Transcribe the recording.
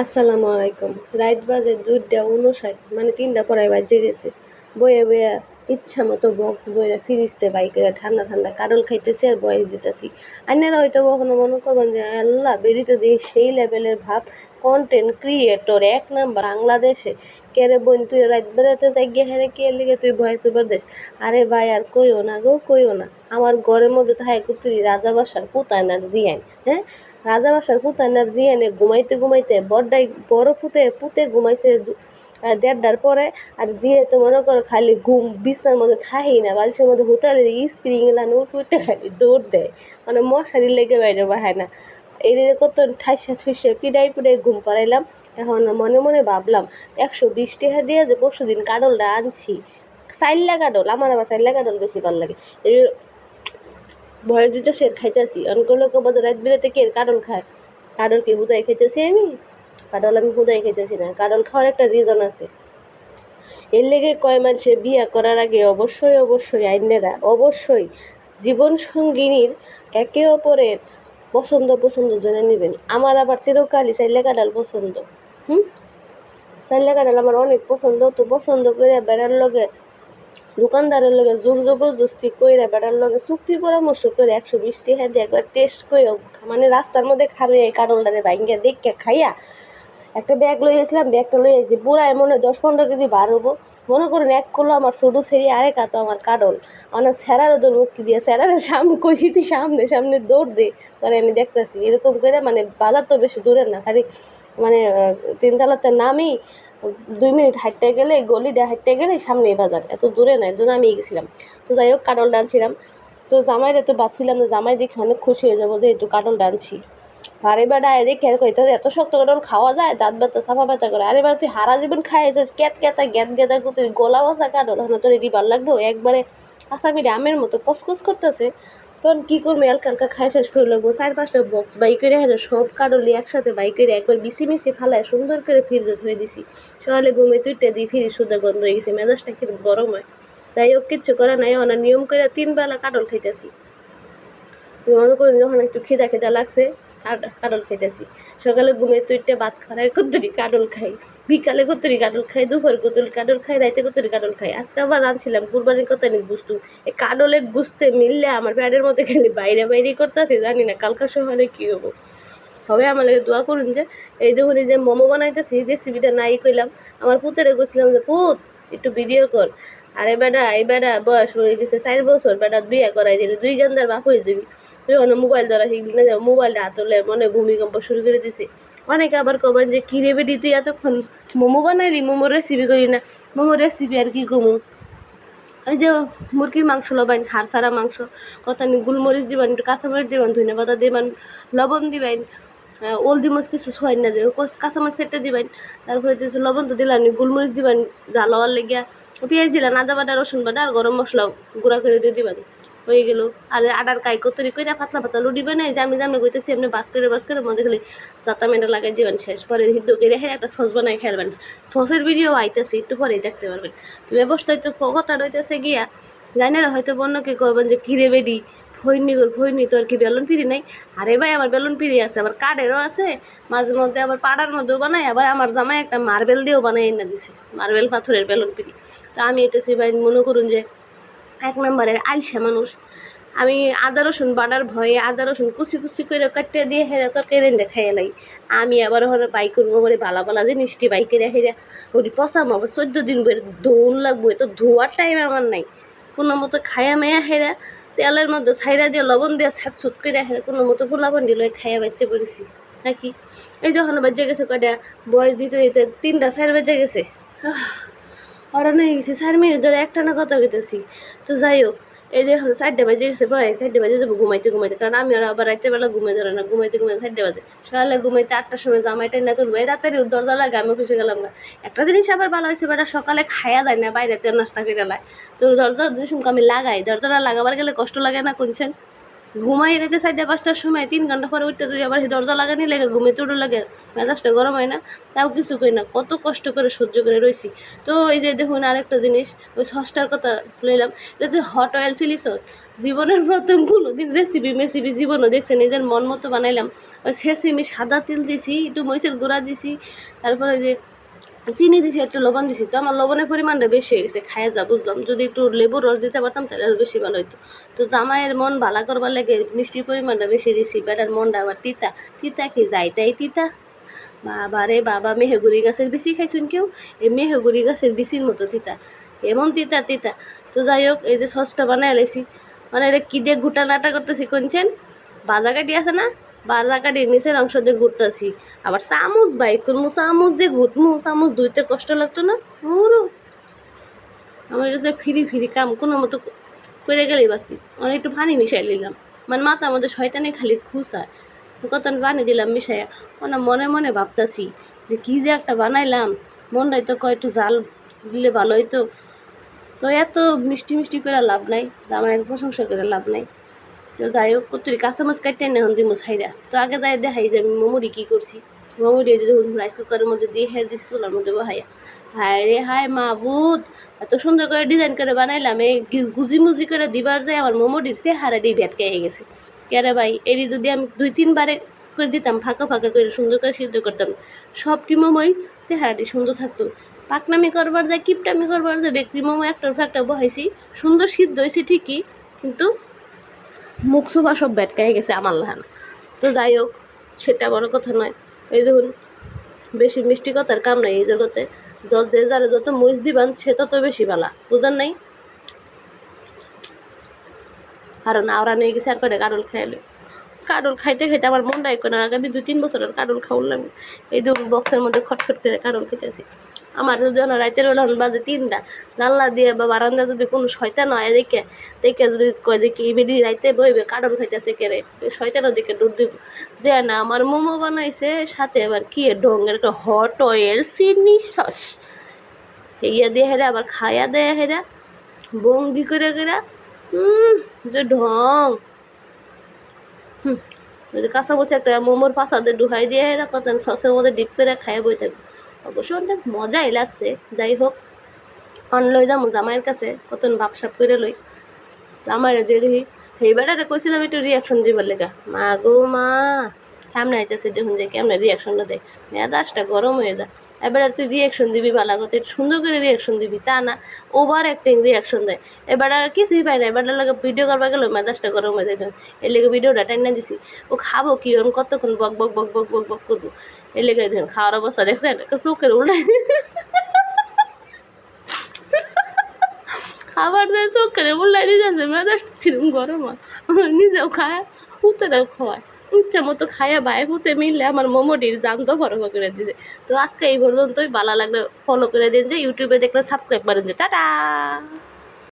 আসসালামু আলাইকুম। রাত বাজে দুইটা উনষাট মানে তিনটা পড়ায় বাজে গেছে। বয়ে বয়ে ইচ্ছা মতো বক্স বইরা ফিরিস্তে বাইকে ঠান্ডা ঠান্ডা কারল খাইতেছি আর বয়স দিতেছি। আইনারা হয়তো কখনো মনে করবেন যে, আল্লাহ বেরিয়ে দিয়ে সেই লেভেলের ভাব কন্টেন্ট ক্রিয়েটর এক নাম্বার বাংলাদেশে, কেরে বোন, তুই রাত বেড়াতে যাই গিয়ে হেরে কে লিগে তুই ভয়েস ওভার দেশ? আরে ভাই, আর কইও না গো, কইও না। আমার ঘরের মধ্যে থাকে কুতুরি রাজা বাসার পুতায়নার জিয়ান হ্যাঁ? রাজা বাসার পুতায়নার জিয়ানে ঘুমাইতে ঘুমাইতে বড়টাই বড় পুতে পুতে ঘুমাইছে দেড়টার পরে। আর জিয়ে তো মনে করো খালি ঘুম, বিছনার মধ্যে থাকেই না, বালিশের মধ্যে হুতালে স্প্রিং এলা উঠ খালি দৌড় দেয়। মানে মশারি লেগে বাইরে বাহায় না। এই কত ঠাইসা ঠুইসে পিডাই পিডাই ঘুম পাড়াইলাম, এখন মনে মনে ভাবলাম, একশো বিশ টাকা দিয়ে যে পরশু দিন কাডলটা আনছি। চাইল্লা কাডল, আমার আবার চাইল্লা কাডল বেশি ভালো লাগে। ভয়ের দিতে সে খাইতেছি। লোক বলতে রাত বিরাতে কে কাডল খায়? কাডল কি হুদাই খাইতেছি আমি? কাডল আমি হুদাই খাইতেছি না। কাডল খাওয়ার একটা রিজন আছে। এর লেগে কয় মানুষে বিয়া করার আগে অবশ্যই অবশ্যই আইনেরা, অবশ্যই জীবন সঙ্গিনীর একে অপরের পছন্দ পছন্দ জেনে নেবেন। আমার আবার চিরকালই চাইলে কাডাল পছন্দ। হুম? চাইলে কাডাল আমার অনেক পছন্দ, তো পছন্দ করে বেড়ার লগে দোকানদারের লগে জোর জবরদস্তি কইরা বেড়ার লগে চুক্তি পরামর্শ করে একশো বিশ টাকা দিয়ে একবার টেস্ট করে মানে রাস্তার মধ্যে খারুই এই কাডলটারে ভাঙ্গা দেখে খাইয়া একটা ব্যাগ লই গেছিলাম ব্যাগটা লই আসছি পুরা মনে হয় দশ পনেরো কেজি বার হব। মনে করুন এক করল আমার ছোটো ছেড়ে আরেক হাতে আমার কাডল অনেক স্যারারও দৌড় মুক্তি দিয়ে স্যারারের সামনে কইছি তুই সামনে সামনে দৌড় দে পরে আমি দেখতেছি। এরকম করে মানে বাজার তো বেশি দূরের না, খালি মানে তিনতলাতে নামি দুই মিনিট হাঁটতে গেলে গলি গলিটা হাঁটতে গেলে সামনে বাজার। এত দূরে না, এর জন্য আমি গেছিলাম। তো যাই হোক, কাটল ডানছিলাম তো জামাইরা তো ভাবছিলাম যে, জামাই দেখে অনেক খুশি হয়ে যাব যে একটু কাটল ডানছি আরে খেয়াল করি, তাদের এত শক্ত কাটল খাওয়া যায়? দাঁত ব্যথা সাফা ব্যথা করে। আরে তুই হারা জীবন খাই যাস, ক্যাত ক্যাতা, গ্যাত গেতা তুই গোলা বসা কাটল। এখন তোর এটি ভালো লাগবে? একবারে আসামির আমের মতো কসকস করতেছে। তখন কী করব? এলকা হালকা খাই শেষ করে লাগবো চার পাঁচটা বক্স বাই করে হ্যাঁ সব কাটলি একসাথে বাই করে একবার বিসি মিশি ফালায় সুন্দর করে ফিরতে ধুয়ে দিছি। সকালে ঘুমে তুইটা দিয়ে ফিরি, সুদা গন্ধ হয়ে গেছে, মেজাজটা কিন্তু গরম হয়। তাই ও কিচ্ছু করা নাই ওনার নিয়ম করে তিন বেলা কাটল খাইতেছি। মনে করেন যখন একটু খিদা খিদা লাগছে কাটল খাইতেছি। সকালে ঘুমে তুইটে ভাত খাই কতরি কাটল খাই। বিকালে কতরি কাটল খাই, দুপুর কতরি কাটল খাই, রাইতে কতরি কাটল খাই। আজকে আবার রাঁধছিলাম কুরবানির কত নি গুস্তু। এই কাটলের গুস্তে মিললে আমার প্যাডের মধ্যে খালি বাইরে বাইরে করতেছে, জানি না কালকা শহরে কী হব। হবে আমার লাগে দোয়া করুন যে, এই দেখুন যে মোমো বানাইতেছি রেসিপিটা নাই কইলাম, আমার পুতেরে গেছিলাম যে, পুত, একটু ভিডিও কর। আরে বেটা, এই বেটা বয়স হয়ে গেছে চার বছর, বেটা বিয়ে করাই দিলে, দুই গান্দার বাপ হয়ে যাবি। অনেক মোবাইল ধরা শিখলি না মোবাইলটা হাতলে মনে ভূমিকম্প শুরু করে দিছে। অনেকে আবার কবেন যে কিরে বেডি তুই এতক্ষণ মোমো বানাইলি? মোমো রেসিপি করি না। মোমো রেসিপি আর কি কমু? এই যে মুরগির মাংস লবাইন, হাড় সারা মাংস কতানি গুলমরিচ দিবেন, একটু কাঁচামরিচ দিবেন ধনিয়া পাতা দিবেন, লবণ দিবেন ওলদি মাছ কিছু সোয়াইন না দেবেন কাঁচা মাছ কেটে দিবেন তারপরে দিয়েছে লবণ তো দিলাম গুলমরিচ দিবেন জ্বাল হওয়ার লেগিয়া, পেঁয়াজ দিলেন আদা বাটা, রসুন বাটা, আর গরম মশলা গুঁড়া করে দিয়ে দিবেন। হয়ে গেল। আর আডার কাই কতরি কইরা পাতলা পাতলা লুটি বানাই যে আমি জানি কইতেছি, এমনি বাস করে বাস করে মধ্যে খালি চাতা মেটা লাগাই দিবেন, শেষ পরে হিদ্দ করে হেরে একটা সস বানাই খেলবেন। সসের ভিডিও আইতেছে, একটু পরেই দেখতে পারবেন। তুমি অবস্থায় তো কথা রইতেছে গিয়া, জানি না, হয়তো বন্যকে করবেন যে কিরে বেডি ভৈনি গোল ভৈনি তোর কি বেলুন ফিরি নাই। আরে ভাই, আমার বেলুন ফিরি আছে, আবার কাঠেরও আছে, মাঝে মধ্যে আবার পাড়ার মধ্যেও বানাই আবার আমার জামাই একটা মার্বেল দিয়েও বানাই এনে দিছে, মার্বেল পাথরের বেলুন ফিরি। তো আমি এটা সে ভাই, মনে করুন যে এক নম্বরের আলসা মানুষ। আমি আদা, রসুন বাটার ভয়ে আদা, রসুন কুচি কুচি করে কাটতে দিয়ে হেরা তরকারি রেন্দে খাইয়ে লাই। আমি আবার ওখানে বাই করব বলে বালা ভালা জিনিসটি বাই করে হেরা ওটি পচাম আবার চোদ্দ দিন বের ধুন লাগবো তো ধোয়ার টাইম আমার নাই। কোনো মতো খায়া মেয়া হেরা তেলের মধ্যে ছাইরা দিয়ে লবণ দিয়ে ছাট ছুট করে হেরা কোনো মতো ফুলাবন দিল খাইয়া বাচ্চা পড়েছি। নাকি? এই যখন বাচ্চা গেছে কটা বয়স দিতে দিতে তিনটা, চার বেজে গেছে। অরণ হয়ে গেছি চার মিনিট ধরে একটা না কথা কইতেছি। তো যাই হোক, এই যে এখন চারটে বাজে গেছে, পরে চারটে বাজে যাব ঘুমাইতে ঘুমাইতে। কারণ আমি আর আবার রাইতে বেলা ঘুমাই ধরে না, ঘুমাইতে ঘুমাইতে চারটে বাজে। সকালে ঘুমাইতে আটটার সময় জামাইটা না তুলবো। এই রাতের দরজা লাগে আমি অফিসে গেলাম না। একটা জিনিস আবার ভালো হয়েছে বেটা, সকালে খায়া যায় না, বাইরে তেল নাস্তা করে লাই তো দরজা যদি আমি লাগাই, দরজাটা লাগাবার গেলে কষ্ট লাগে না কোনছেন ঘুমাই রেখে সাইডে পাঁচটার সময় তিন ঘণ্টা পরে উঠতে তুই আবার দরজা লাগানি লাগে ঘুমে তুড়ো লাগে, মেজাজটা গরম হয় না, তাও কিছু করি না, কত কষ্ট করে সহ্য করে রয়েছি তো এই যে দেখুন আরেকটা জিনিস, ওই সসটার কথা লইলাম, এটা যে হট অয়েল চিলি সস জীবনের প্রথম কোনো দিন রেসিপি মেসিপি জীবনও দেখছে, নিজের মন মতো বানাইলাম। ওই শেষিমি সাদা তেল দিছি, একটু মহিষের গুঁড়া দিছি, তারপরে যে চিনি দিছি, একটু লবণ দিছি। তো আমার লবণের পরিমাণটা বেশি হয়ে গেছে, খাইয়ে যা, বুঝলাম। যদি একটু লেবুর রস দিতে পারতাম, তাহলে আরও বেশি ভালো হতো তো জামাইয়ের মন ভালো করবার লাগে মিষ্টির পরিমাণটা বেশি দিছি, বেটার মনটা আবার তিতা। তিতা কি যাই তাই তিতা? বাবা রে বাবা মেহগুড়ি গাছের বিচি খাইছেন কেউ? এই মেহগুড়ি গাছের বিচির মতো তিতা। এমন তিতা তিতা। তো যাই হোক, এই যে সসটা বানাই লাইছি। মানে এটা কী দিয়ে ঘুটা নাটা করতেছি কোনছেন বাজা কাটি আছে না? বাজা কাটি নিচের অংশ দিয়ে ঘুরতেছি। আবার চামচ বাইক করব চামচ দিয়ে ঘুরমু চামচ ধুইতে কষ্ট লাগতো না? ওরও আমি যে ফিরি ফিরি কাম, কোনো মতো করে গেলেই বাসি অনেক একটু পানি মিশাই নিলাম মানে মাথা আমাদের শয়তানে খালি খুশায় তো কত পানি দিলাম মিশাইয়া। ওনা মনে মনে ভাবতাছি যে কী যে একটা বানাইলাম। মনটাই তো কয় একটু জাল দিলে ভালো হইতো। তো এত মিষ্টি মিষ্টি করে লাভ নাই। আমার প্রশংসা করে লাভ নাই। তো যাই হোক কতুরি কাঁচামাচ কাটতে না হন দিমু ছাইরা। তো আগে যাই দেখাই যে আমি মোমোরি কী করছি। মোমোরি দেখুন রাইস কুকারের মধ্যে দিয়ে হের দিচ্ছি চুলার মধ্যে বহাইয়া। হায় রে, হায় মাবুদ, এত সুন্দর করে ডিজাইন করে বানাইলাম, এই গুজি মুজি করে দিবার যায় আমার মোমোটির সে হারাডি ভেটকে গেছে। কেরে ভাই এরি যদি আমি দুই, তিনবারে করে দিতাম, ফাঁকা ফাঁকা করে সুন্দর করে সিদ্ধ করতাম সবটি মোমোই সে হারাডি সুন্দর থাকতো। পাকনামি করবার যায়, কিপটামি করবার যায়, বেকরি মোমো একটার একটা বহাইছি, সুন্দর সিদ্ধ হয়েছে ঠিকই, কিন্তু মুখ সুভা সব ব্যাটকায় গেছে আমার লাহান। তো যাই হোক, সেটা বড় কথা নয়। এই দেখুন, বেশি মিষ্টি কথার কাম নাই এই জগতে। যে যারে যত মুজ দিবান, সে তত বেশি ভালা বুঝার নাই? কারণ আওরা নিয়ে গেছে আর করে কারল খাইলে কারল খাইতে খাইতে আমার মনটা এক না, আগামী দুই তিন বছরের কারল খাওয়ার লাগবে। এই ধরুন বক্সের মধ্যে খটখট করে কারল খেতেছি। আমার যদি না রাইতের বেলা বাজে তিনটা। জানলা দিয়ে বা বারান্দা যদি কোনো শয়তান হয় দেখে দেখে যদি কয় দেখি এই বেদি রাইতে বইবে কারল খাইতেছে কেরে শয়তানের দিকে দূর দিব। যে না, আমার মোমো বানাইছে, সাথে আবার কি ঢঙ্গের একটা হট অয়েল চিনি সস ইয়া দিয়ে হেরা, আবার খায়া দেয় হেরা, বন্দি করে করে হুম যে ঢং। হুম যে কাঁচা বসে একটা মোমোর পাশাতে ডুহাই দিয়ে হেরা, কত সসের মধ্যে ডিপ করে খাইয়া বই থাকবে অবশ্য অনেক মজাই লাগছে। যাই হোক, অন লই যাম জামাইয়ের কাছে, কতন ভাবসাপ করে লই। তো আমার যে দেখি সেইবারে কইছিলাম একটু রিয়াকশন দিবার লেগা। মা গো মা সামনে আইতেছে দেখুন যে কেমন রিয়াকশনটা দেয়। মেজাজটা গরম হয়ে যায় এবার তুই রিয়াকশন দিবি ভালো কথা সুন্দর করে রিয়াকশন দিবি, তা না? ওভার অ্যাক্টিং রিয়াকশন দেয়। এবার আর কিছুই পাই না, এবার লাগে ভিডিও করবা গেলে মেজাজটা গরম হয়ে যায়। এর লেগে ভিডিওটা টাইনা দিছি। ও খাব কি ওরকম কতক্ষণ বক বক বক বক বক বক করব? এর লেগে দেখুন খাওয়ার অবস্থা দেখছেন চোখের উল্টাই খাবার দেয় চোখের উল্টাই দিয়ে যাচ্ছে, মেজাজটা কিরম গরম হয়। নিজেও খায় হুতেরাও খাওয়ায়। ইচ্ছা মতো খাইয়া বাই হুতে মিললে আমার মোমোটির জান তো বড় করে দিছে। তো আজকে এই পর্যন্তই, ভালো লাগলে ফলো করে দিন যে ইউটিউবে দেখলে সাবস্ক্রাইব করেন যে টাটা!